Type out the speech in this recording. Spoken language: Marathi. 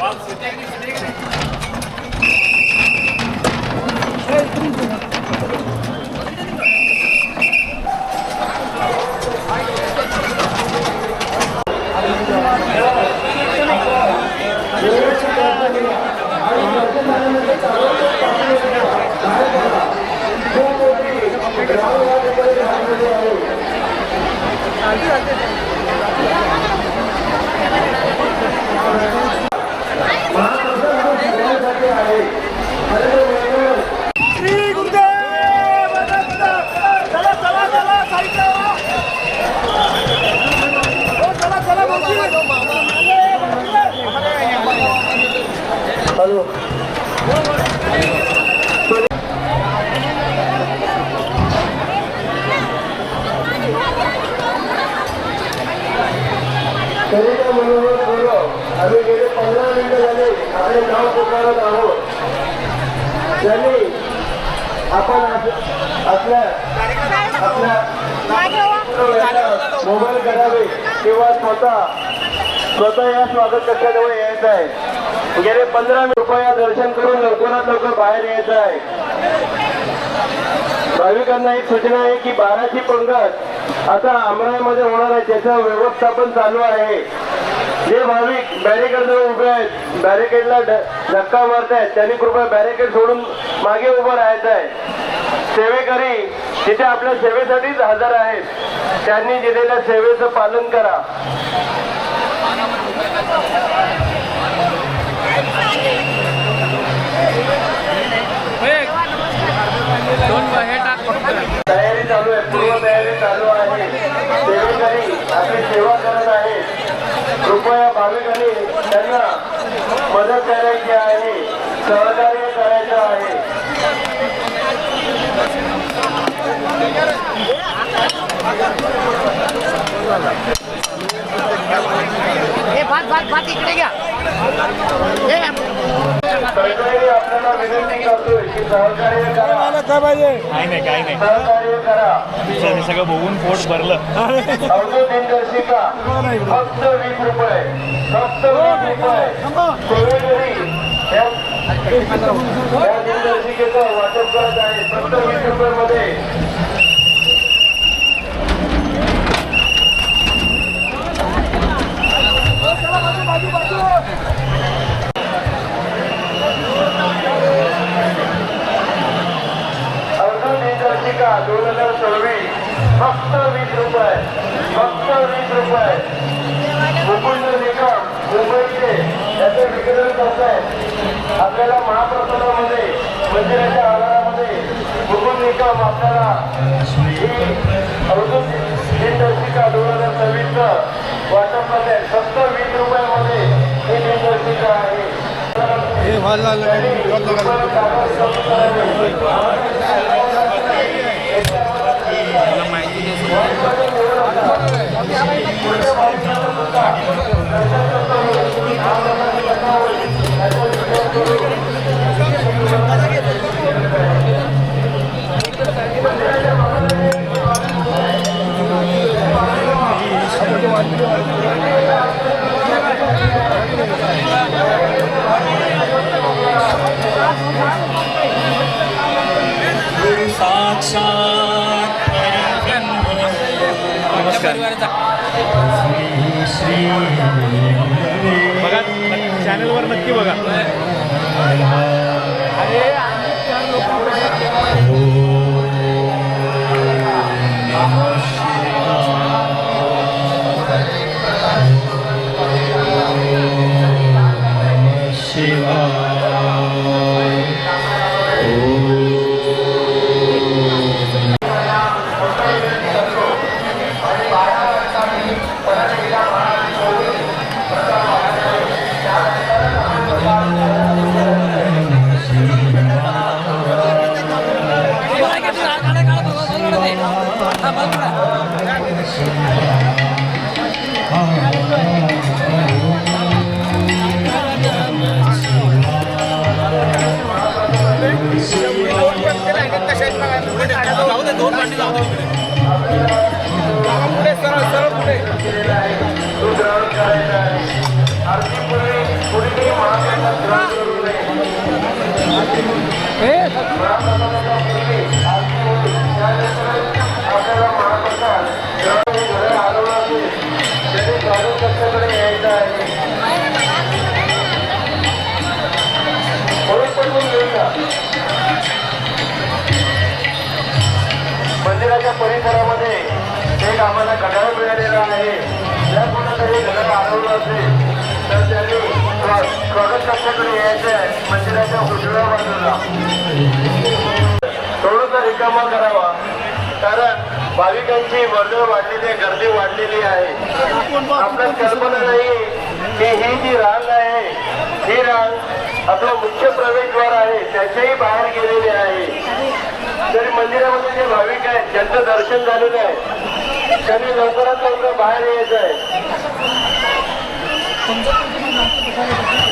Wow. कविता मनोहर बोलो आम्ही गेले पंधरा मिनिटं झाले. आपले नाव पुकारत आहोत. त्यांनी आपण आपल्या आपल्या मोबाईल करावे किंवा स्वतः स्वतः या स्वागत कक्षाजवळ यायचं आहे. गेले पंधरा रुपया दर्शन करून लवकरात लवकर बाहेर यायचं आहे. भाविकांना एक सूचना आहे की बाराची पंगत आता अमराईमध्ये होणार आहे त्याचं व्यवस्थापन चालू आहे जे भाविक बॅरिकेडजवळ उभे आहेत बॅरिकेडला धक्का मारत आहेत त्यांनी कृपया बॅरिकेड सोडून मागे उभं राहायचं आहे. सेवेकरी तिथे आपल्या सेवेसाठीच हजर आहेत त्यांनी दिलेल्या सेवेचं पालन करा तयारी चालू आहे पूर्व तयारी चालू आहे सेवेकरी आपली सेवा करत आहेत कृपया भाविकांनी त्यांना मदत करायची आहे सहकार्य करायचं आहे हे भात भात भात इकडे घ्या. हे. सरकारी आपल्याला विनंती करतोय की सहकार्य करा काय पाहिजे काही नाही काही नाही. सहकार्य करा तुमचं सगळं बघून पोट भरलं. रुपये रुपये या वाटप करत आहे फक्त वीस रुपयामध्ये अवधूत दिनदर्शिका दोन हजार सव्वीस फक्त वीस रुपये. फक्त वीस रुपये. मुकुंद निकम मुंबईचे. याचे विक्रेते करतायत आपल्याला महाप्रसादामध्ये मंदिराच्या आवारामध्ये मुकुंद निकम आपल्याला ही दिनदर्शिका दोन हजार सव्वीसचं वाटप करत आहेत फक्त वीस रुपयामध्ये ही दिनदर्शिका आहे. त्यांनी रुपये नमस्कार बघा चॅनलवर नक्की बघा दूध Eh? जर कोणाकडे घड्याळ असेल तर त्यांनी स्वा- स्वागत यायचं आहे मंदिराच्या उजव्या बाजूला. थोडंसं रिकामा करावा. कारण भाविकांची वर्दळ वाढलेली आहे गर्दी वाढलेली आहे. आपल्याला कल्पना नाही की ही जी रांग आहे ही रांग आपला मुख्य प्रवेशद्वार आहे त्याच्याही बाहेर गेलेली आहे. तरी मंदिरामध्ये जे भाविक आहेत ज्यांचं दर्शन झालेलं आहे त्यांनी लवकरात लवकर बाहेर यायचं आहे 먼저